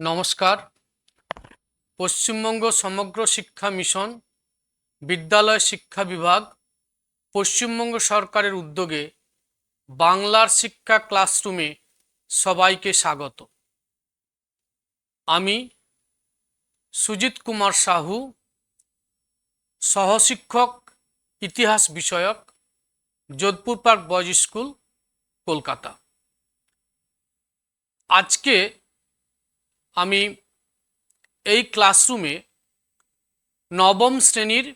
নমস্কার। পশ্চিমবঙ্গ সমগ্র শিক্ষা মিশন, বিদ্যালয় শিক্ষা বিভাগ, পশ্চিমবঙ্গ সরকারের উদ্যোগে বাংলার শিক্ষা ক্লাসরুমে সবাইকে স্বাগত। আমি সুজিত কুমার সাহু, সহশিক্ষক, ইতিহাস বিষয়ক, Jodhpur park boys school, Kolkata. আজকে আমি এই ক্লাসরুমে নবম শ্রেণির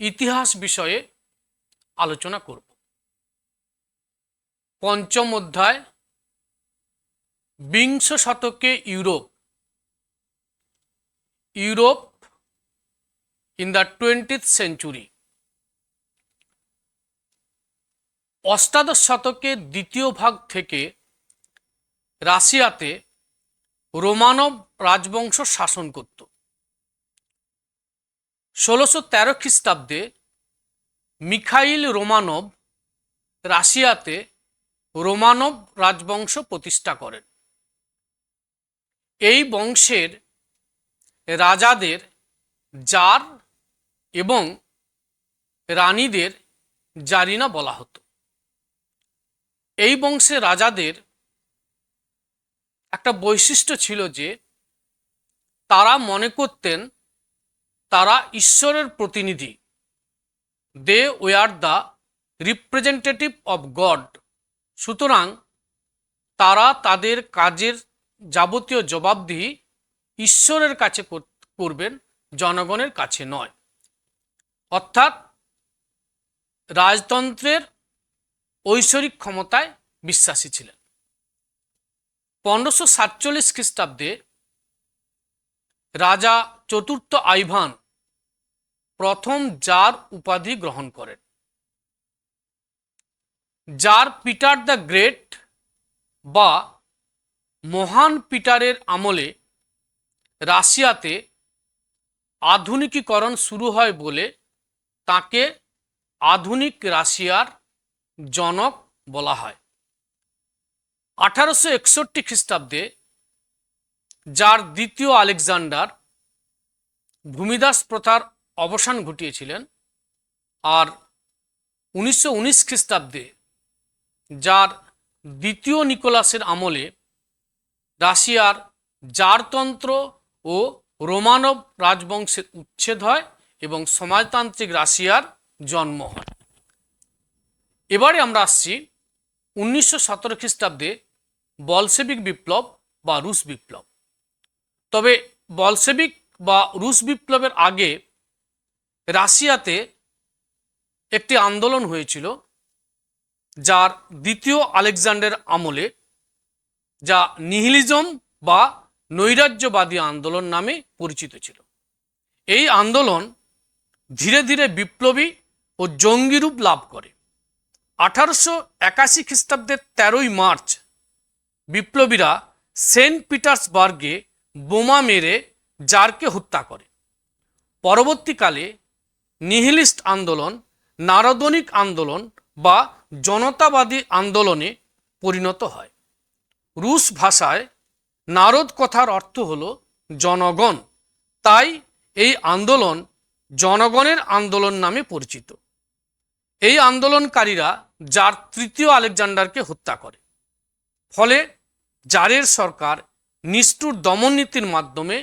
ইতিহাস বিষয়ে আলোচনা করব। পঞ্চম অধ্যায়, বিংশ শতকে Europe. Europe in the twentieth century অষ্টাদশ শতকের দ্বিতীয় ভাগ থেকে রাশিয়াতে রোমানব রাজবংশ শাসন করত। ষোলোশো তেরো খ্রিস্টাব্দে মিখাইল রোমানব রাশিয়াতে রোমানব রাজবংশ প্রতিষ্ঠা করেন। এই বংশের রাজাদের জার এবং রানীদের জারিনা বলা হতো। এই বংশের রাজাদের একটা বৈশিষ্ট্য ছিল যে তারা মনে করতেন তারা ঈশ্বরের প্রতিনিধি। They were the representative of God সুতরাং তারা তাদের কাজের যাবতীয় জবাবদিহি ঈশ্বরের কাছে করবেন, জনগণের কাছে নয়। অর্থাৎ রাজতন্ত্রের ঐশ্বরিক ক্ষমতায় বিশ্বাসী ছিলেন। পনেরোশো সাতচল্লিশ খ্রিস্টাব্দে রাজা চতুর্থ আইভান প্রথম জার উপাধি গ্রহণ করেন। জার পিটার দ্য গ্রেট বা মহান পিটারের আমলে রাশিয়াতে আধুনিকীকরণ শুরু হয় বলে তাকে আধুনিক রাশিয়ার জনক বলা হয়। আঠারোশো একষট্টি খ্রিস্টাব্দে, যার দ্বিতীয় আলেকজান্ডার ভূমিদাস প্রথার অবসান ঘটিয়েছিলেন আর উনিশশো উনিশ খ্রিস্টাব্দে, যার দ্বিতীয় নিকোলাসের আমলে রাশিয়ার জারতন্ত্র ও রোমানব রাজবংশের উচ্ছেদ হয় এবং সমাজতান্ত্রিক রাশিয়ার জন্ম হয়। এবারে আমরা আসছি উনিশশো সতেরো খ্রিস্টাব্দে বলসেবিক বিপ্লব বা রুশ বিপ্লব। তবে বলসেবিক বা রুশ বিপ্লবের আগে রাশিয়াতে একটি আন্দোলন হয়েছিল, যার দ্বিতীয় আলেকজান্ডার আমলে, যা নিহিলিজম বা নৈরাজ্যবাদী আন্দোলন নামে পরিচিত ছিল। এই আন্দোলন ধীরে ধীরে বিপ্লবী ও জঙ্গি রূপ লাভ করে। আঠারোশো একাশি খ্রিস্টাব্দের তেরোই মার্চ বিপ্লবীরা সেন্ট পিটার্সবার্গে বোমা মেরে জারকে হত্যা করে। পরবর্তীকালে নিহিলিস্ট আন্দোলন, নারদনিক আন্দোলন বা জনতাবাদী আন্দোলনে পরিণত হয়। রুশ ভাষায় নারদ কথার অর্থ হল জনগণ। তাই এই আন্দোলন জনগণের আন্দোলন নামে পরিচিত। এই আন্দোলনকারীরা যার তৃতীয় আলেকজান্ডারকে হত্যা করে। ফলে জারের সরকার নিষ্ঠুর দমন নীতির মাধ্যমে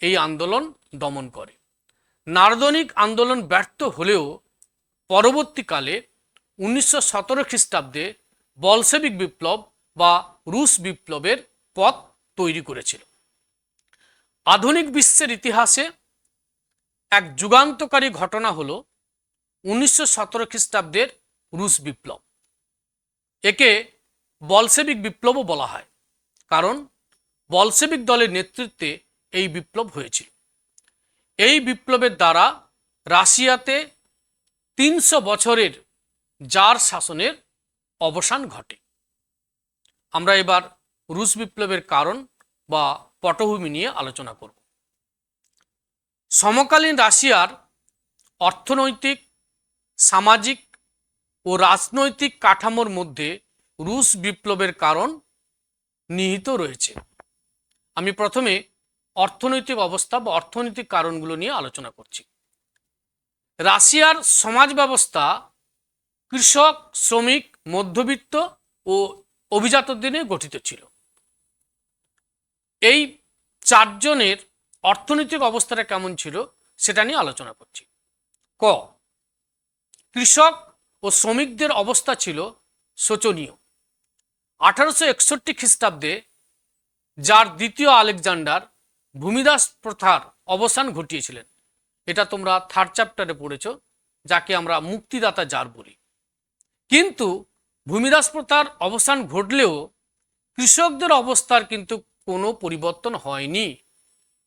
এই আন্দোলন দমন করে। নারদনিক আন্দোলন ব্যর্থ হলেও পরবর্তীকালে উনিশশো সতেরো খ্রিস্টাব্দে বলসেবিক বিপ্লব বা রুশ বিপ্লবের পথ তৈরি করেছিল। আধুনিক বিশ্বের ইতিহাসে এক যুগান্তকারী ঘটনা হল উনিশশো সতেরো খ্রিস্টাব্দের রুশ বিপ্লব। একে বলসেবিক বিপ্লবও বলা হয়, কারণ বলসেবিক দলের নেতৃত্বে এই বিপ্লব হয়েছিল। এই বিপ্লবের দ্বারা রাশিয়াতে তিনশো বছরের জার শাসনের অবসান ঘটে। আমরা এবার রুশ বিপ্লবের কারণ বা পটভূমি নিয়ে আলোচনা করব। সমকালীন রাশিয়ার অর্থনৈতিক সামাজিক ও রাজনৈতিক কাঠামোর মধ্যে রুশ বিপ্লবের কারণ নিহিত রয়েছে। আমি প্রথমে অর্থনৈতিক অবস্থা বা অর্থনৈতিক কারণগুলো নিয়ে আলোচনা করছি। রাশিয়ার সমাজ ব্যবস্থা কৃষক, শ্রমিক, মধ্যবিত্ত ও অভিজাত দিনে গঠিত ছিল। এই চারজনের অর্থনৈতিক অবস্থাটা কেমন ছিল সেটা নিয়ে আলোচনা করছি। ক কৃষক ও শ্রমিকদের অবস্থা ছিল শোচনীয়। আঠারোশো একষট্টি খ্রিস্টাব্দে যার দ্বিতীয় আলেকজান্ডার ভূমিদাস প্রথার অবসান ঘটিয়েছিলেন। এটা তোমরা থার্ড চ্যাপ্টারে পড়েছ, যাকে আমরা মুক্তিদাতা জার বলি। কিন্তু ভূমিদাস প্রথার অবসান ঘটলেও কৃষকদের অবস্থার কিন্তু কোনো পরিবর্তন হয়নি।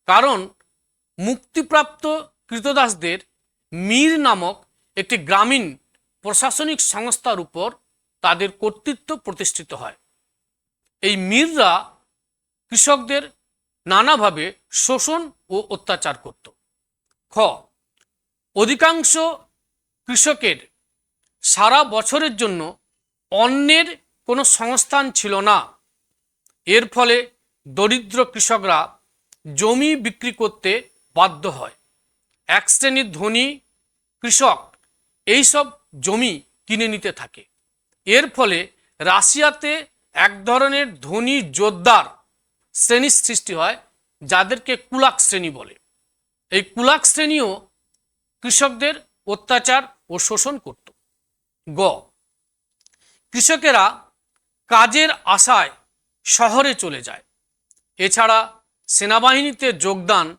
কারণ মুক্তিপ্রাপ্ত কৃতদাসদের মীর নামক একটি গ্রামীণ প্রশাসনিক সংস্থার উপর তাদের কর্তৃত্ব প্রতিষ্ঠিত হয়। এই মীররা কৃষকদের নানাভাবে শোষণ ও অত্যাচার করত। খ, অধিকাংশ কৃষকের সারা বছরের জন্য অন্যের কোনো সংস্থান ছিল না। এর ফলে দরিদ্র কৃষকরা জমি বিক্রি করতে বাধ্য হয়। এক শ্রেণির ধনী কৃষক এইসব জমি কিনে নিতে থাকে। এর ফলে রাশিয়াতে এক ধরনের ধনী যোদ্ধার শ্রেণির সৃষ্টি হয়, যাদেরকে কুলাক শ্রেণি বলে। এই কুলাক শ্রেণীও কৃষকদের অত্যাচার ও শোষণ করত। গ, কৃষকেরা কাজের আশায় শহরে চলে যায়। এছাড়া সেনাবাহিনীতে যোগদান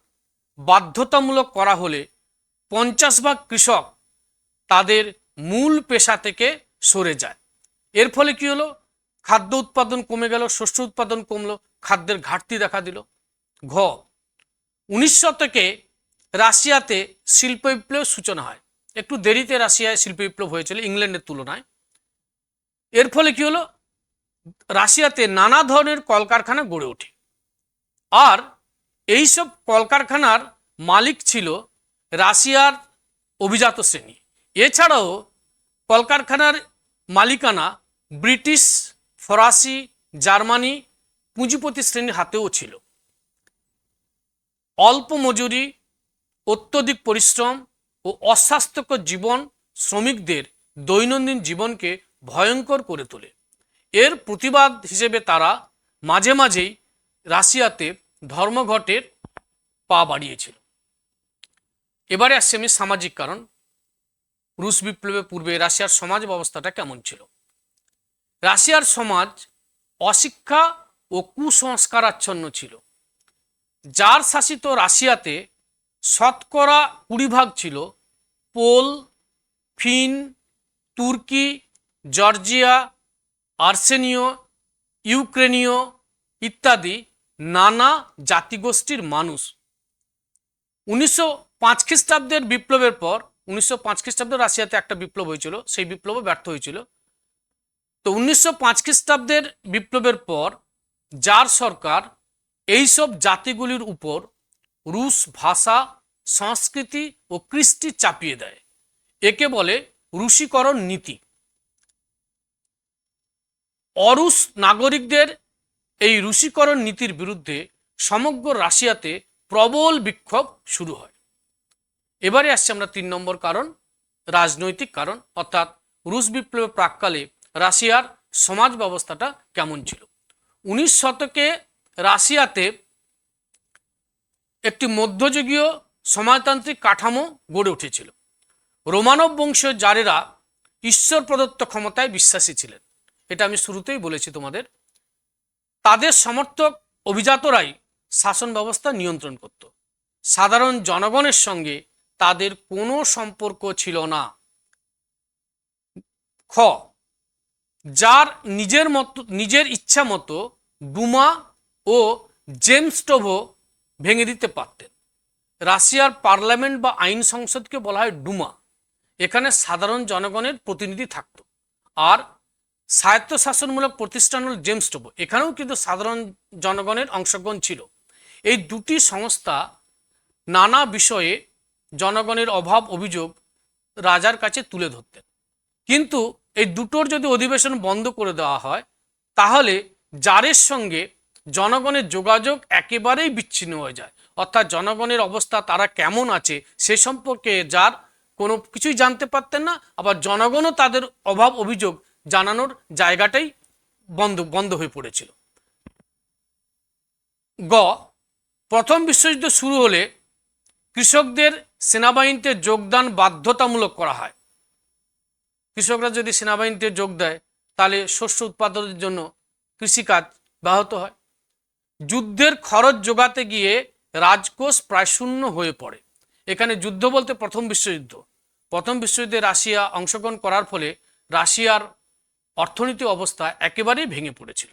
বাধ্যতামূলক করা হলে পঞ্চাশ ভাগ কৃষক তাদের মূল পেশা থেকে সরে যায়। এর ফলে কি হলো? খাদ্য উৎপাদন কমে গেল, শস্য উৎপাদন কমলো, খাদ্যের ঘাটতি দেখা দিল। ঘ, উনিশ শতকে রাশিয়াতে শিল্প বিপ্লবের সূচনা হয়। একটু দেরিতে রাশিয়ায় শিল্প বিপ্লব হয়েছিল, ইংল্যান্ডের তুলনায়। এর ফলে কি হলো? রাশিয়াতে নানা ধরনের কলকারখানা গড়ে ওঠে। আর এইসব কলকারখানার মালিক ছিল রাশিয়ার অভিজাত শ্রেণি। এছাড়াও কলকারখানার মালিকানা ব্রিটিশ, ফরাসি, জার্মানি পুঁজিপতি শ্রেণির হাতেও ছিল। অল্প মজুরি, অত্যধিক পরিশ্রম ও অস্বাস্থ্যকর জীবন শ্রমিকদের দৈনন্দিন জীবনকে ভয়ঙ্কর করে তোলে। এর প্রতিবাদ হিসেবে তারা মাঝে মাঝেই রাশিয়াতে ধর্মঘটের পা বাড়িয়েছিল। এবারে আসছে আমি সামাজিক কারণ। রুশ বিপ্লবের পূর্বে রাশিয়ার সমাজ ব্যবস্থাটা কেমন ছিল? রাশিয়ার সমাজ অশিক্ষা ও কুসংস্কারাচ্ছন্ন ছিল। যার শাসিত রাশিয়াতে শতকরা কুড়ি ভাগ ছিল পোল, ফিন, তুর্কি, জর্জিয়া, আর্সেনীয়, ইউক্রেনীয় ইত্যাদি নানা জাতিগোষ্ঠীর মানুষ। উনিশশো পাঁচ খ্রিস্টাব্দের বিপ্লবের পর উনিশশো পাঁচ খ্রিস্টাব্দে রাশিয়াতে একটা বিপ্লব হয়েছিল, সেই বিপ্লবও ব্যর্থ হয়েছিল। তো উনিশশো পাঁচ খ্রিস্টাব্দের বিপ্লবের পর যার সরকার এইসব জাতিগুলির উপর রুশ ভাষা, সংস্কৃতি ও কৃষ্টি চাপিয়ে দেয়। একে বলে রুশীকরণ নীতি। অরুশ নাগরিকদের এই রুশীকরণ নীতির বিরুদ্ধে সমগ্র রাশিয়াতে প্রবল বিক্ষোভ শুরু হয়। এবারে আসছে আমরা তিন নম্বর কারণ, রাজনৈতিক কারণ, অর্থাৎ রুশ বিপ্লবের প্রাককালে রাশিয়ার সমাজ ব্যবস্থাটা কেমন ছিল? উনিশ শতকে রাশিয়াতে একটি মধ্যযুগীয় সমাজতান্ত্রিক কাঠামো গড়ে উঠেছিল। রোমানব বংশীয় জারেরা ঈশ্বর প্রদত্ত ক্ষমতায় বিশ্বাসী ছিলেন। এটা আমি শুরুতেই বলেছি তোমাদের। তাদের সমর্থক অভিজাতরাই শাসন ব্যবস্থা নিয়ন্ত্রণ করত। সাধারণ জনগণের সঙ্গে তাদের কোনো সম্পর্ক ছিল না। খ, যার নিজের মতো, নিজের ইচ্ছা মতো ডুমা ও জেমস্টোভো ভেঙে দিতে পারতেন। রাশিয়ার পার্লামেন্ট বা আইন সংসদকে বলা হয় ডুমা। এখানে সাধারণ জনগণের প্রতিনিধি থাকত। আর স্বায়ত্তশাসনমূলক প্রতিষ্ঠান হল জেমস্টোভো এখানেও কিন্তু সাধারণ জনগণের অংশগ্রহণ ছিল। এই দুটি সংস্থা নানা বিষয়ে জনগণের অভাব অভিযোগ রাজার কাছে তুলে ধরতেন। কিন্তু এই দুটোর যদি অধিবেশন বন্ধ করে দেওয়া হয়, তাহলে জারের সঙ্গে জনগণের যোগাযোগ একেবারেই বিচ্ছিন্ন হয়ে যায়। অর্থাৎ জনগণের অবস্থা তারা কেমন আছে, সে সম্পর্কে যার কোনো কিছুই জানতে পারতেন না, আবার জনগণও তাদের অভাব অভিযোগ জানানোর জায়গাটাই বন্ধ বন্ধ হয়ে পড়েছিল। গ, প্রথম বিশ্বযুদ্ধ শুরু হলে কৃষকদের সেনাবাহিনীতে যোগদান বাধ্যতামূলক করা হয়। কৃষকরা যদি সেনাবাহিনীতে যোগ দেয়, তাহলে শস্য উৎপাদনের জন্য কৃষিকাজ ব্যাহত হয়। যুদ্ধের খরচ যোগাতে গিয়ে রাজকোষ প্রায় শূন্য হয়ে পড়ে। এখানে যুদ্ধ বলতে প্রথম বিশ্বযুদ্ধ। প্রথম বিশ্বযুদ্ধে রাশিয়া অংশগ্রহণ করার ফলে রাশিয়ার অর্থনীতি অবস্থা একেবারেই ভেঙে পড়েছিল।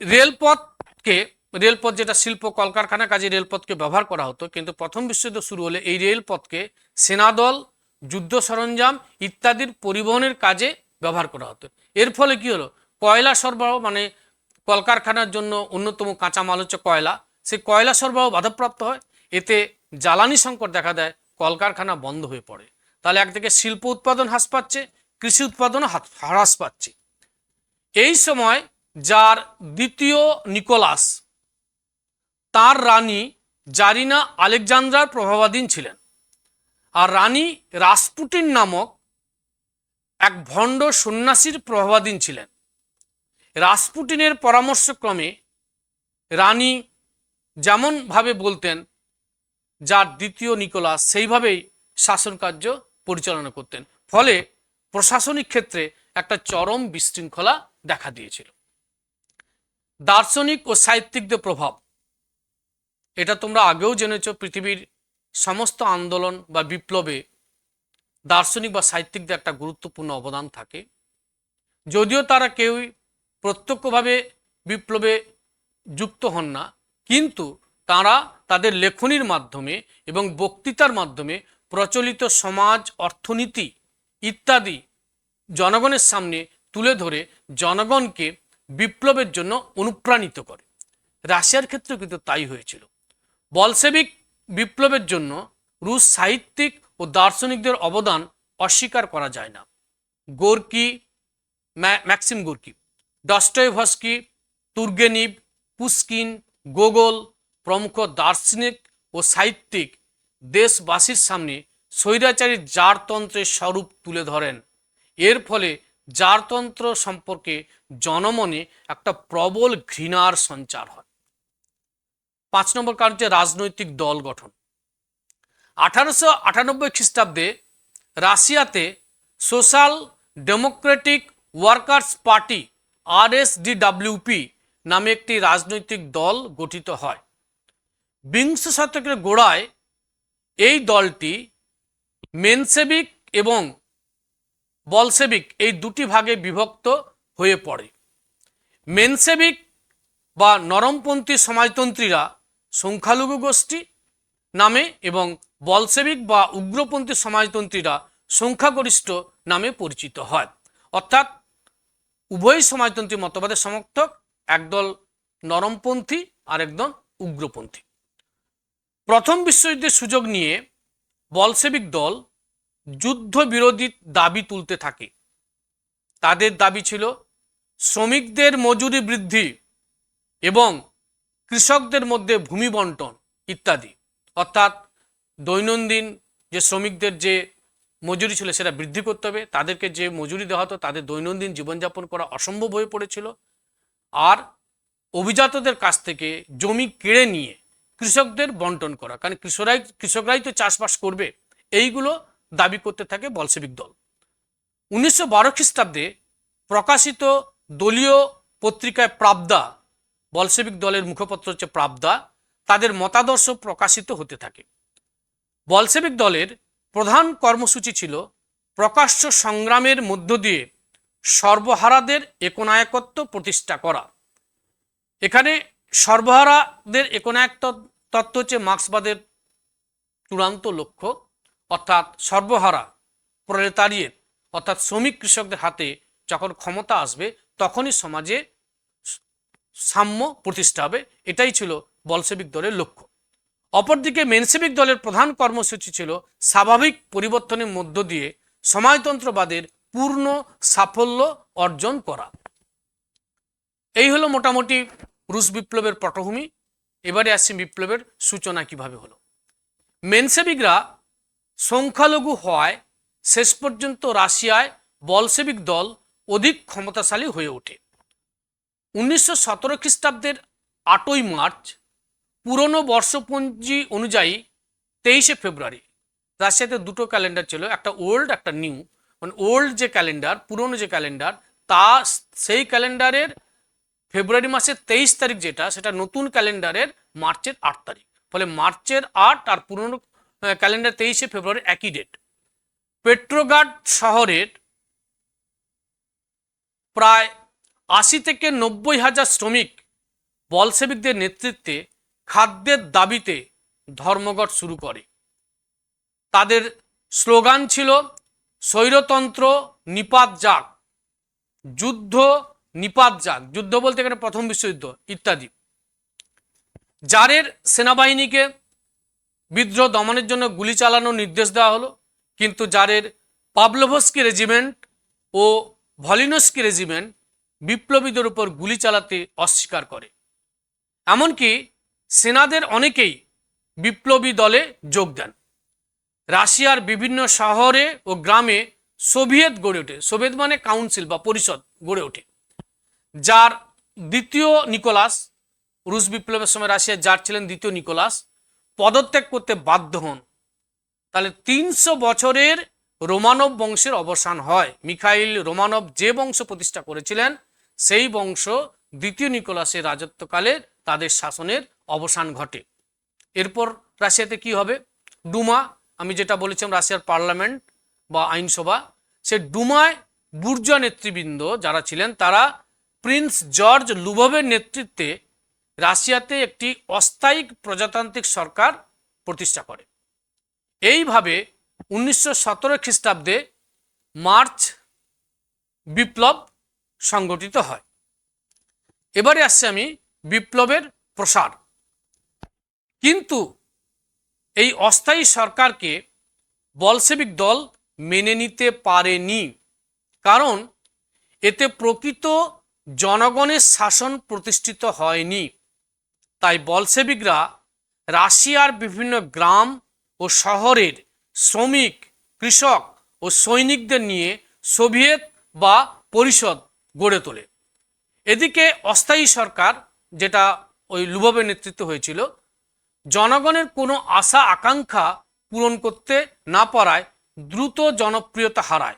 রেলপথকে রেলপথ যেটা শিল্প, কলকারখানা কাজে রেলপথকে ব্যবহার করা হতো, কিন্তু প্রথম বিশ্বযুদ্ধ শুরু হলে এই রেলপথকে সেনাদল, যুদ্ধ সরঞ্জাম ইত্যাদির পরিবহনের কাজে ব্যবহার করা হতো। এর ফলে কি হলো? কয়লা সরবরাহ মানে কলকারখানার জন্য অন্যতম কাঁচামাল হচ্ছে কয়লা। সেই কয়লা সরবরাহ বাধাপ্রাপ্ত হয়। এতে জ্বালানি সংকট দেখা দেয়, কলকারখানা বন্ধ হয়ে পড়ে। তাহলে একদিকে শিল্প উৎপাদন হ্রাস পাচ্ছে, কৃষি উৎপাদনও হ্রাস পাচ্ছে। এই সময় যার দ্বিতীয় নিকোলাস তার রানী জারিনা আলেকজান্দ্রার প্রভাবাধীন ছিলেন। আর রানী রাসপুটিন নামক এক ভণ্ড সন্ন্যাসীর প্রভাবাধীন ছিলেন। রাসপুটিনের পরামর্শক্রমে রানী যেমনভাবে বলতেন, যার দ্বিতীয় নিকোলাস সেইভাবেই শাসন কার্য পরিচালনা করতেন। ফলে প্রশাসনিক ক্ষেত্রে একটা চরম বিশৃঙ্খলা দেখা দিয়েছিল। দার্শনিক ও সাহিত্যিকদের প্রভাব এটা তোমরা আগেও জেনেছ পৃথিবীর সমস্ত আন্দোলন বা বিপ্লবে দার্শনিক বা সাহিত্যিকদের একটা গুরুত্বপূর্ণ অবদান থাকে। যদিও তারা কেউই প্রত্যক্ষভাবে বিপ্লবে যুক্ত হন না, কিন্তু তারা তাদের লেখনির মাধ্যমে এবং বক্তৃতার মাধ্যমে প্রচলিত সমাজ, অর্থনীতি ইত্যাদি জনগণের সামনে তুলে ধরে জনগণকে বিপ্লবের জন্য অনুপ্রাণিত করে। রাশিয়ার ক্ষেত্রেও কিন্তু তাই হয়েছিল। বলসেবিক বিপ্লবের জন্য রুশ সাহিত্যিক ও দার্শনিকদের অবদান অস্বীকার করা যায় না। Gorky Maxim Gorky, Dostoevsky, Turgenev, Pushkin, Gogol প্রমুখ দার্শনিক ও সাহিত্যিক দেশবাসীর সামনে স্বৈরাচারী জারতন্ত্রের স্বরূপ তুলে ধরেন। এর ফলে জারতন্ত্র সম্পর্কে জনমনে একটা প্রবল ঘৃণার সঞ্চার হয়। পাঁচ নম্বর কারণ হচ্ছে রাজনৈতিক দল গঠন। আঠারোশো আটানব্বই খ্রিস্টাব্দে রাশিয়াতে Social Democratic Workers Party RSDWP নামে একটি রাজনৈতিক দল গঠিত হয়। বিংশ শতকের গোড়ায় এই দলটি মেনসেবিক এবং বলসেবিক এই দুটি ভাগে বিভক্ত হয়ে পড়ে। মেনসেবিক বা নরমপন্থী সমাজতন্ত্রীরা সংখ্যালঘু গোষ্ঠী নামে এবং বলসেবিক বা উগ্রপন্থী সমাজতন্ত্রীরা সংখ্যাগরিষ্ঠ নামে পরিচিত হয়। অর্থাৎ উভয় সমাজতন্ত্রী মতবাদের সমর্থক, একদল নরমপন্থী আর একদল উগ্রপন্থী। প্রথম বিশ্বযুদ্ধের সুযোগ নিয়ে বলসেবিক দল যুদ্ধ বিরোধী দাবি তুলতে থাকে। তাদের দাবি ছিল, শ্রমিকদের মজুরি বৃদ্ধি এবং কৃষকদের মধ্যে ভূমি বন্টন ইত্যাদি। অর্থাৎ দৈনন্দিন যে শ্রমিকদের যে মজুরি ছিল সেটা বৃদ্ধি করতে হবে, তাদেরকে যে মজুরি দেওয়া হতো তাদের দৈনন্দিন জীবনযাপন করা অসম্ভব হয়ে পড়েছিল। আর অভিজাতদের কাছ থেকে জমি কেড়ে নিয়ে কৃষকদের বন্টন করা, কারণ কৃষকরাই কৃষকরাই তো চাষবাস করবে, এইগুলো দাবি করতে থাকে বলসেবিক দল। উনিশশো বারো খ্রিস্টাব্দে প্রকাশিত দলীয় পত্রিকায় প্রাবদা বলসেবিক দলের মুখপত্র হচ্ছে প্রাবদা। তাদের মতাদর্শ প্রকাশিত হতে থাকে। বলসেবিক দলের প্রধান কর্মসূচি ছিল প্রকাশ্য সংগ্রামের মধ্য দিয়ে সর্বহারাদের একনায়কত্ব প্রতিষ্ঠা করা। এখানে সর্বহারাদের একনায়ক তত্ত্ব হচ্ছে মার্ক্সবাদের চূড়ান্ত লক্ষ্য। অর্থাৎ সর্বহারা প্রলেতারিয়ের, অর্থাৎ শ্রমিক কৃষকদের হাতে যখন ক্ষমতা আসবে, তখনই সমাজে সাম্য প্রতিষ্ঠা হবে। এটাই ছিল বলসেবিক দলের লক্ষ্য। অপরদিকে মেনসেবিক দলের প্রধান কর্মসূচি ছিল স্বাভাবিক পরিবর্তনের মধ্য দিয়ে সমাজতন্ত্রবাদের পূর্ণ সাফল্য অর্জন করা। এই হলো মোটামুটি রুশ বিপ্লবের পটভূমি। এবারে আসছে বিপ্লবের সূচনা কীভাবে হলো। মেনসেবিকরা সংখ্যালঘু হওয়ায় শেষ পর্যন্ত রাশিয়ায় বলসেবিক দল অধিক ক্ষমতাশালী হয়ে ওঠে। উনিশশো সতেরো খ্রিস্টাব্দের আটই মার্চ পুরনো বর্ষপঞ্জি অনুযায়ী তেইশে ফেব্রুয়ারি রাশিয়াতে দুটো ক্যালেন্ডার ছিল, একটা ওল্ড, একটা নিউ। মানে ওল্ড যে ক্যালেন্ডার, পুরনো যে ক্যালেন্ডার, তা সেই ক্যালেন্ডারের ফেব্রুয়ারি মাসের তেইশ তারিখ যেটা, সেটা নতুন ক্যালেন্ডারের মার্চের আট তারিখ। ফলে মার্চের আট আর পুরনো ক্যালেন্ডার তেইশে ফেব্রুয়ারি একই ডেট পেট্রোগার্ড শহরের প্রায় আশি থেকে নব্বই হাজার শ্রমিক বলসেবিকদের নেতৃত্বে খাদ্যের দাবিতে ধর্মঘট শুরু করে। তাদের স্লোগান ছিল, স্বৈরতন্ত্র নিপাত যাক, যুদ্ধ নিপাত যাক। যুদ্ধ বলতে এখানে প্রথম বিশ্বযুদ্ধ, ইত্যাদি। জারের সেনাবাহিনীকে বিদ্রোহ দমনের জন্য গুলি চালানোর নির্দেশ দেওয়া হলো, কিন্তু জারের পাবলোভস্কি রেজিমেন্ট ও ভলিনস্কি রেজিমেন্ট বিপ্লবীদের উপর গুলি চালাতে অস্বীকার করে। এমনকি সেনাদের অনেকেই বিপ্লবী দলে যোগ দেন। রাশিয়ার বিভিন্ন শহরে ও গ্রামে সোভিয়েত গড়ে ওঠে। সোভিয়েত মানে কাউন্সিল বা পরিষদ গড়ে ওঠে, যার দ্বিতীয় নিকোলাস, রুশ বিপ্লবের সময় রাশিয়ার যার ছিলেন দ্বিতীয় নিকোলাস, পদত্যাগ করতে বাধ্য হন। তাহলে তিনশো বছরের রোমানব বংশের অবসান হয়। মিখাইল রোমানব যে বংশ প্রতিষ্ঠা করেছিলেন সেই বংশ দ্বিতীয় নিকোলাসের রাজত্বকালে তাদের শাসনের অবসান ঘটে। এরপর রাশিয়াতে কি হবে? ডুমা, আমি যেটা বলেছিলাম রাশিয়ার পার্লামেন্ট বা আইনসভা, সে ডুমায় বুর্জা নেতৃবৃন্দ যারা ছিলেন, তারা প্রিন্স জর্জ লুভবের নেতৃত্বে রাশিয়াতে একটি অস্থায়ী প্রজাতান্ত্রিক সরকার প্রতিষ্ঠা করে। এইভাবে উনিশশো সতেরো খ্রিস্টাব্দে মার্চ বিপ্লব সংগঠিত হয়। এবারে আসছে আমি বিপ্লবের প্রসার। কিন্তু এই অস্থায়ী সরকারকে বলসেবিক দল মেনে নিতে পারেনি। কারণ এতে প্রকৃত জনগণের শাসন প্রতিষ্ঠিত হয়নি। তাই বলসেবিকরা রাশিয়ার বিভিন্ন গ্রাম ও শহরের শ্রমিক, কৃষক ও সৈনিকদের নিয়ে সোভিয়েত বা পরিষদ গড়ে তোলে। এদিকে অস্থায়ী সরকার, যেটা ওই লুববের নেতৃত্ব হয়েছিল, জনগণের কোনো আশা, আকাঙ্ক্ষা পূরণ করতে না পারায় দ্রুত জনপ্রিয়তা হারায়।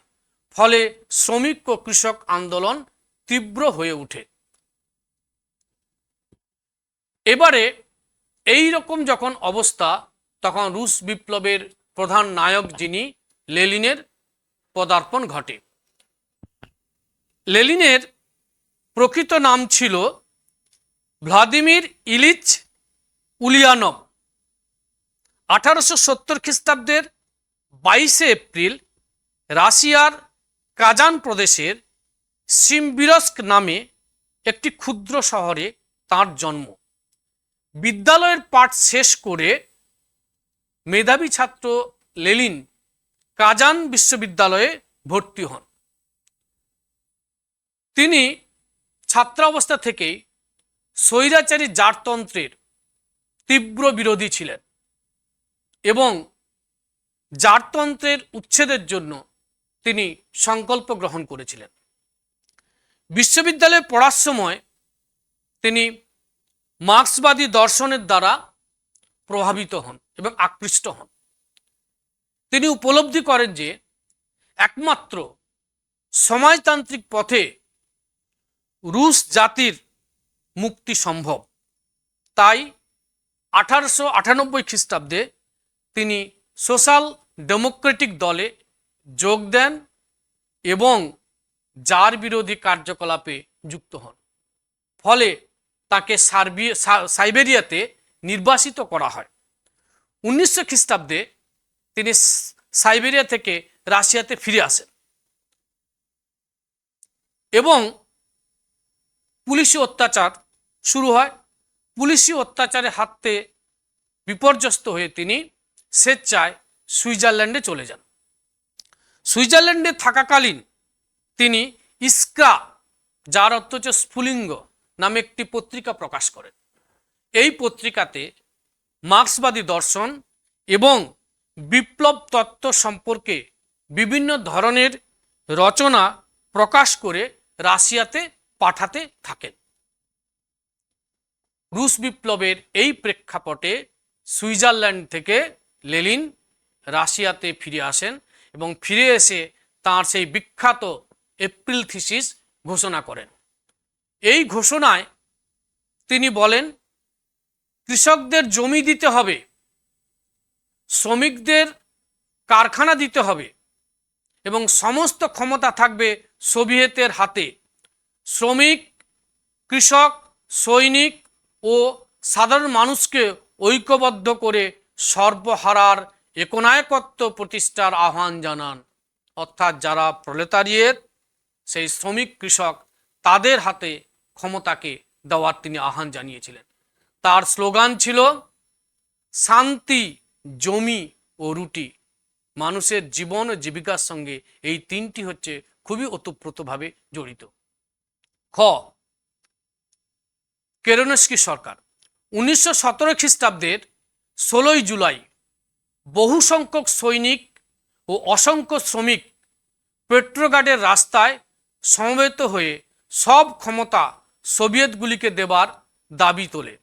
ফলে শ্রমিক ও কৃষক আন্দোলন তীব্র হয়ে ওঠে। এবারে এই রকম যখন অবস্থা, তখন রুশ বিপ্লবের প্রধান নায়ক যিনি, লেলিনের পদার্পণ ঘটে। লেলিনের প্রকৃত নাম ছিল ভ্লাদিমির ইলিচ উলিয়ানভ আঠারোশো সত্তর খ্রিস্টাব্দের বাইশে এপ্রিল রাশিয়ার কাজান প্রদেশের সিমবিরস্ক নামে একটি ক্ষুদ্র শহরে তার জন্ম। বিদ্যালয়ের পাঠ শেষ করে মেধাবী ছাত্র লেলিন কাজান বিশ্ববিদ্যালয়ে ভর্তি হন। তিনি ছাত্রাবস্থা থেকেই স্বৈরাচারী জারতন্ত্রের তীব্র বিরোধী ছিলেন এবং জারতন্ত্রের উচ্ছেদের জন্য তিনি সংকল্প গ্রহণ করেছিলেন। বিশ্ববিদ্যালয়ে পড়ার সময় তিনি মার্ক্সবাদী দর্শনের দ্বারা প্রভাবিত হন এবং আকৃষ্ট হন। তিনি উপলব্ধি করেন যে একমাত্র সমাজতান্ত্রিক পথে রুশ জাতির মুক্তি সম্ভব। তাই আঠারোশো আটানব্বই খ্রিস্টাব্দে তিনি সোশ্যাল ডেমোক্রেটিক দলে যোগ দেন এবং জার বিরোধী কার্যকলাপে যুক্ত হন। ফলে তাকে সার্বি সাইবেরিয়াতে নির্বাসিত করা হয়। উনিশশো খ্রিস্টাব্দে তিনি সাইবেরিয়া থেকে রাশিয়াতে ফিরে আসেন। এবং পুলিশি অত্যাচার শুরু হয়। পুলিশি অত্যাচারে হাতে বিপর্যস্ত হয়ে তিনি স্বেচ্ছায় সুইজারল্যান্ডে চলে যান। সুইজারল্যান্ডে থাকাকালীন তিনি ইস্কা, যার অর্থ হচ্ছে স্ফুলিঙ্গ নামে একটি পত্রিকা প্রকাশ করেন। এই পত্রিকাতে মার্ক্সবাদী দর্শন এবং বিপ্লব তত্ত্ব সম্পর্কে বিভিন্ন ধরনের রচনা প্রকাশ করে রাশিয়াতে পাঠাতে থাকেন। রুশ বিপ্লবের এই প্রেক্ষাপটে সুইজারল্যান্ড থেকে লেলিন রাশিয়াতে ফিরে আসেন এবং ফিরে এসে তার সেই বিখ্যাত এপ্রিল থিসিস ঘোষণা করেন। এই ঘোষণায় তিনি বলেন, কৃষকদের জমি দিতে হবে, শ্রমিকদের কারখানা দিতে হবে এবং সমস্ত ক্ষমতা থাকবে সোভিয়েতের হাতে। শ্রমিক, কৃষক, সৈনিক ও সাধারণ মানুষকে ঐক্যবদ্ধ করে সর্বহারার একনায়কত্ব প্রতিষ্ঠার আহ্বান জানান। অর্থাৎ যারা প্রলেতারিয়ের, সেই শ্রমিক, কৃষক তাদের হাতে ক্ষমতাকে দেওয়ার তিনি আহ্বান জানিয়েছিলেন। তার স্লোগান ছিল, শান্তি, জমি ও রুটি। মানুষের জীবন ও জীবিকার সঙ্গে এই তিনটি হচ্ছে খুবই ওতপ্রোতভাবে জড়িত। খ। কেরনস্কি সরকার। উনিশশো সতেরো খ্রিস্টাব্দের ষোলোই জুলাই বহু সংখ্যক সৈনিক ও অসংখ্য শ্রমিক পেট্রোগার্ডের রাস্তায় সমবেত হয়ে সব ক্ষমতা সোভিয়েতগুলিকে দেবার দাবি তোলে।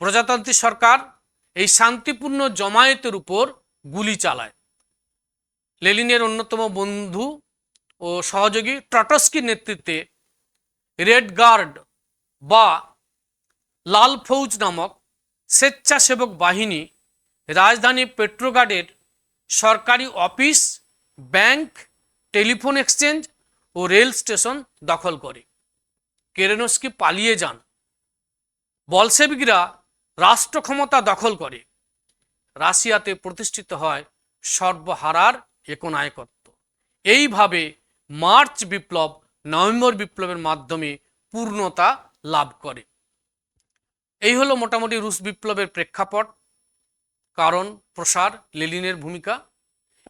প্রজাতান্ত্রিক সরকার এই শান্তিপূর্ণ জমায়েতের উপর গুলি চালায়। লেলিনের অন্যতম বন্ধু ও সহযোগী ট্রাটস্কির নেতৃত্বে রেড গার্ড বা লাল ফৌজ নামক স্বেচ্ছাসেবক বাহিনী রাজধানী পেট্রোগার্ডের সরকারি অফিস, ব্যাংক, টেলিফোন এক্সচেঞ্জ ও রেল স্টেশন দখল করে। কেরেনস্কি পালিয়ে যান। বলসেবিকরা রাষ্ট্র ক্ষমতা দখল করে। রাশিয়াতে প্রতিষ্ঠিত হয় সর্বহারার একনায়কত্ব। এইভাবে মার্চ বিপ্লব নভেম্বর বিপ্লবের মাধ্যমে পূর্ণতা লাভ করে। এই হলো মোটামুটি রুশ বিপ্লবের প্রেক্ষাপট। কারণ প্রসার লেলিনের ভূমিকা।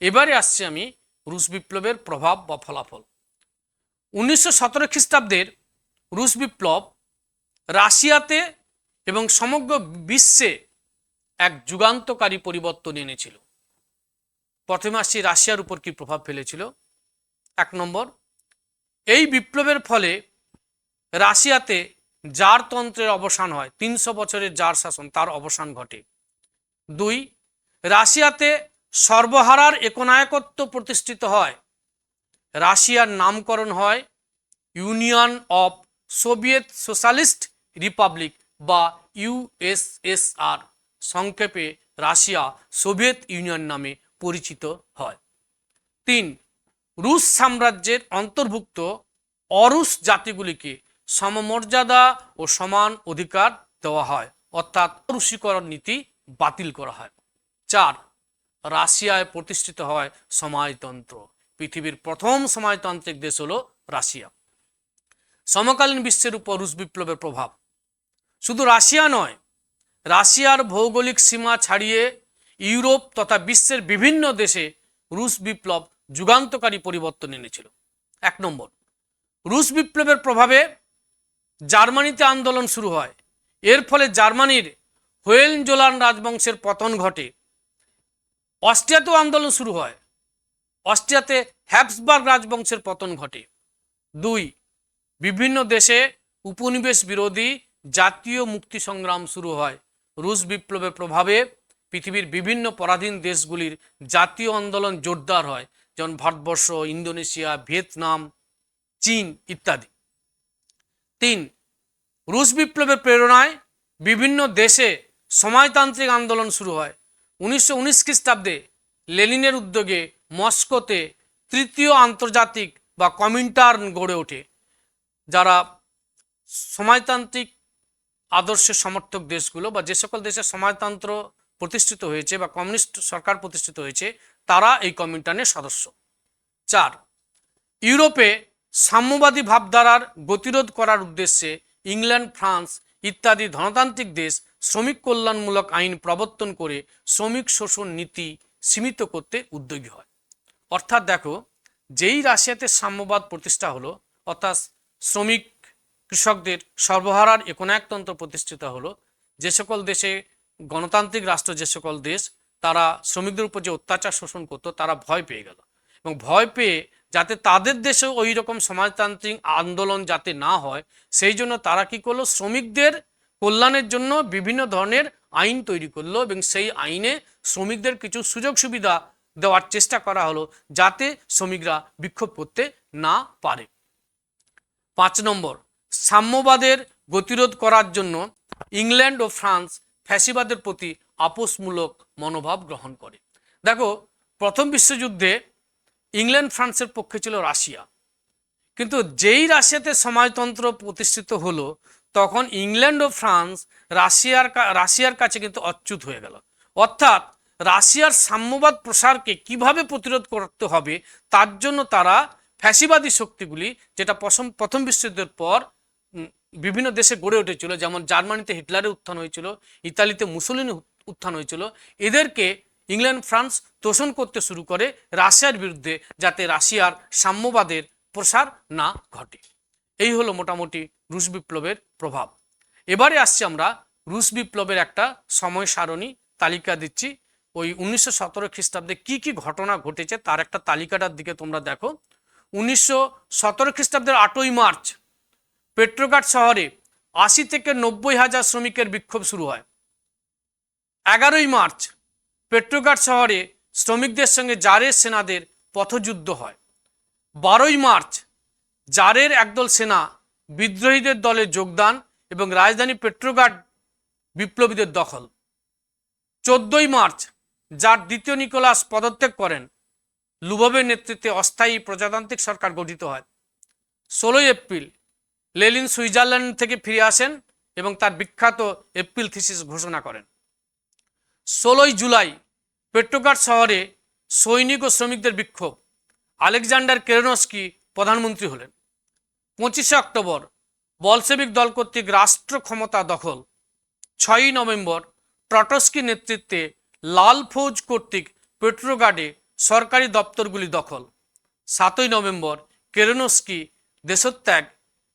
এবারে আসছে আমি রুশ বিপ্লবের প্রভাব বা ফলাফল। উনিশশো সতেরো খ্রিস্টাব্দের রুশ বিপ্লব রাশিয়াতে এবং সমগ্র বিশ্বে এক যুগান্তকারী পরিবর্তন এনেছিল। প্রথমে আসছি রাশিয়ার উপর কি প্রভাব ফেলেছিল? এক নম্বর এই বিপ্লবের ফলে রাশিয়াতে জারতন্ত্রের অবসান হয়, তিনশো বছরের জার শাসন তার অবসান ঘটে। দুই, রাশিয়াতে সর্বহারার একনায়কত্ব প্রতিষ্ঠিত হয়, রাশিয়ার নামকরণ হয় union of Soviet socialist republic বা ইউএসএসআর সংক্ষেপে রাশিয়া সোভিয়েত ইউনিয়ন নামে পরিচিত হয়। তিন রুশ সাম্রাজ্যের অন্তর্ভুক্ত অরুশ জাতিগুলিকে সমমর্যাদা ও সমান অধিকার দেওয়া হয়, অর্থাৎ রুশীকরণ নীতি বাতিল করা হয়। চার, রাশিয়ায় প্রতিষ্ঠিত হয় সমাজতন্ত্র পৃথিবীর প্রথম সমাজতান্ত্রিক দেশ হলো রাশিয়া। সমকালীন বিশ্বের উপর রুশ বিপ্লবের প্রভাব। শুধু রাশিয়া নয়, রাশিয়ার ভৌগোলিক সীমা ছাড়িয়ে ইউরোপ তথা বিশ্বের বিভিন্ন দেশে রুশ বিপ্লব যুগান্তকারী পরিবর্তন এনেছিল। এক নম্বর, রুশ বিপ্লবের প্রভাবে জার্মানিতে আন্দোলন শুরু হয়। এর ফলে জার্মানির হোয়েলজোলান রাজবংশের পতন ঘটে। অস্ট্রিয়াতেও আন্দোলন শুরু হয়। অস্ট্রিয়াতে হ্যাপসবার্গ রাজবংশের পতন ঘটে। দুই, বিভিন্ন দেশে উপনিবেশ বিরোধী জাতীয় মুক্তি সংগ্রাম শুরু হয়। রুশ বিপ্লবের প্রভাবে পৃথিবীর বিভিন্ন পরাধীন দেশগুলির জাতীয় আন্দোলন জোরদার হয়। যেমন ভারতবর্ষ, ইন্দোনেশিয়া, ভিয়েতনাম, চীন ইত্যাদি। তিন, রুশ বিপ্লবের প্রেরণায় বিভিন্ন দেশে সমাজতান্ত্রিক আন্দোলন শুরু হয়। উনিশশো উনিশ খ্রিস্টাব্দে লেনিনের উদ্যোগে মস্কোতে তৃতীয় আন্তর্জাতিক বা কমিন্টার্ন গড়ে ওঠে, যারা সমাজতান্ত্রিক আদর্শের সমর্থক দেশগুলো বা যে সকল দেশে সমাজতন্ত্র প্রতিষ্ঠিত হয়েছে বা কমিউনিস্ট সরকার প্রতিষ্ঠিত হয়েছে তারা এই কমিউনিটানের সদস্য। চার, ইউরোপে সাম্যবাদী ভাবধারার গতিরোধ করার উদ্দেশ্যে ইংল্যান্ড, ফ্রান্স ইত্যাদি ধনতান্ত্রিক দেশ শ্রমিক কল্যাণমূলক আইন প্রবর্তন করে শ্রমিক শোষণ নীতি সীমিত করতে উদ্যোগী হয়। অর্থাৎ দেখো, যেই রাশিয়াতে সাম্যবাদ প্রতিষ্ঠা হলো, অর্থাৎ শ্রমিক কৃষকদের সর্বহারার একনায়কতন্ত্র প্রতিষ্ঠিত হলো, যে সকল দেশে গণতান্ত্রিক রাষ্ট্র, যে সকল দেশ তারা শ্রমিকদের উপর যে অত্যাচার শোষণ করতো, তারা ভয় পেয়ে গেল। এবং ভয় পেয়ে যাতে তাদের দেশেও ওই রকম সমাজতান্ত্রিক আন্দোলন যাতে না হয়, সেই জন্য তারা কি করল? শ্রমিকদের কল্যাণের জন্য বিভিন্ন ধরনের আইন তৈরি করল এবং সেই আইনে শ্রমিকদের কিছু সুযোগ সুবিধা দেওয়ার চেষ্টা করা হলো, যাতে শ্রমিকরা বিক্ষোভ করতে না পারে। পাঁচ নম্বর, সাম্যবাদের গতিরোধ করার জন্য ইংল্যান্ড ও ফ্রান্স ফ্যাসিবাদের প্রতি আপোষমূলক মনোভাব গ্রহণ করে। দেখো, প্রথম বিশ্বযুদ্ধে ইংল্যান্ড, ফ্রান্সের পক্ষে ছিল রাশিয়া। কিন্তু যেই রাশিয়াতে সমাজতন্ত্র প্রতিষ্ঠিত হলো, তখন ইংল্যান্ড ও ফ্রান্স রাশিয়ার রাশিয়ার কাছে কিন্তু অচ্যুত হয়ে গেল। অর্থাৎ রাশিয়ার সাম্যবাদ প্রসারকে কীভাবে প্রতিরোধ করতে হবে, তার জন্য তারা ফ্যাসিবাদী শক্তিগুলি, যেটা প্রথম প্রথম বিশ্বযুদ্ধের পর বিভিন্ন দেশে গড়ে উঠেছিল। যেমন জার্মানিতে হিটলারের উত্থান হয়েছিল, ইতালিতে মুসলিন উত্থান হয়েছিল। এদেরকে ইংল্যান্ড, ফ্রান্স তোষণ করতে শুরু করে রাশিয়ার বিরুদ্ধে যাতে রাশিয়ার সাম্যবাদের প্রসার না ঘটে। এই হলো মোটামুটি রুশ বিপ্লবের প্রভাব। এবারে আসছি আমরা রুশ বিপ্লবের একটা সময় সারণী তালিকা দিচ্ছি। ওই উনিশশো সতেরো খ্রিস্টাব্দে কি কি ঘটনা ঘটেছে তার একটা তালিকাটার দিকে তোমরা দেখো। উনিশশো সতেরো খ্রিস্টাব্দের আটই মার্চ পেট্রোঘাট শহরে আশি থেকে নব্বই হাজার শ্রমিকের বিক্ষোভ শুরু হয়। এগারোই মার্চ, পেট্রোঘাট শহরে শ্রমিকদের সঙ্গে জারের সেনাদের পথযুদ্ধ হয়। বারোই মার্চ, জারের একদল সেনা বিদ্রোহীদের দলে যোগদান এবং রাজধানী পেট্রোঘাট বিপ্লবীদের দখল। চোদ্দই মার্চ, যার দ্বিতীয় নিকোলাস পদত্যাগ করেন লুববের নেতৃত্বে অস্থায়ী প্রজাতান্ত্রিক সরকার গঠিত হয়। ষোলোই এপ্রিল লেলিন সুইজারল্যান্ড থেকে ফিরে আসেন এবং তার বিখ্যাত এপ্রিল থিসিস ঘোষণা করেন। ষোলোই জুলাই পেট্রোঘাট শহরে সৈনিক ও শ্রমিকদের বিক্ষোভ। আলেকজান্ডার কেরেনস্কি প্রধানমন্ত্রী হলেন। পঁচিশে অক্টোবর বলসেবিক দল কর্তৃক রাষ্ট্র ক্ষমতা দখল। ছয়ই নভেম্বর ট্রটস্কি নেতৃত্বে লাল ফৌজ কর্তৃক পেট্রোগার্ডে সরকারি দপ্তরগুলি দখল। সাতই নভেম্বর কেরেনস্কি দেশত্যাগ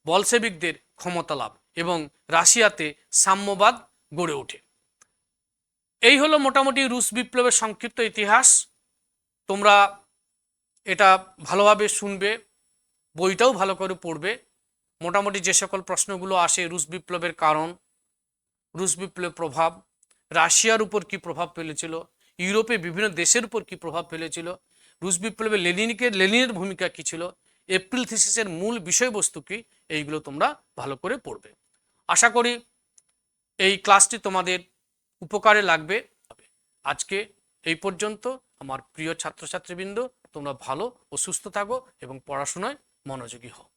বলসেবিকদের ক্ষমতা লাভ এবং রাশিয়াতে সাম্যবাদ গড়ে ওঠে। এই হলো মোটামুটি রুশ বিপ্লবের সংক্ষিপ্ত ইতিহাস। তোমরা এটা ভালোভাবে শুনবে, বইটাও ভালো করে পড়বে। মোটামুটি যে সকল প্রশ্নগুলো আসে রুশ বিপ্লবের কারণ, রুশ বিপ্লবের প্রভাব, রাশিয়ার উপর কি প্রভাব ফেলেছিল, ইউরোপে বিভিন্ন দেশের উপর কি প্রভাব ফেলেছিল, রুশ বিপ্লবে লেনিনকে, লেনিনের ভূমিকা কি ছিল, এপ্রিল থিসিসের মূল বিষয়বস্তু কি, এইগুলো তোমরা ভালো করে পড়বে। আশা করি এই ক্লাসটি তোমাদের উপকারে লাগবে। আজকে এই পর্যন্ত। আমার প্রিয় ছাত্রছাত্রীবৃন্দ, তোমরা ভালো ও সুস্থ থাকো এবং পড়াশোনায় মনোযোগী হও।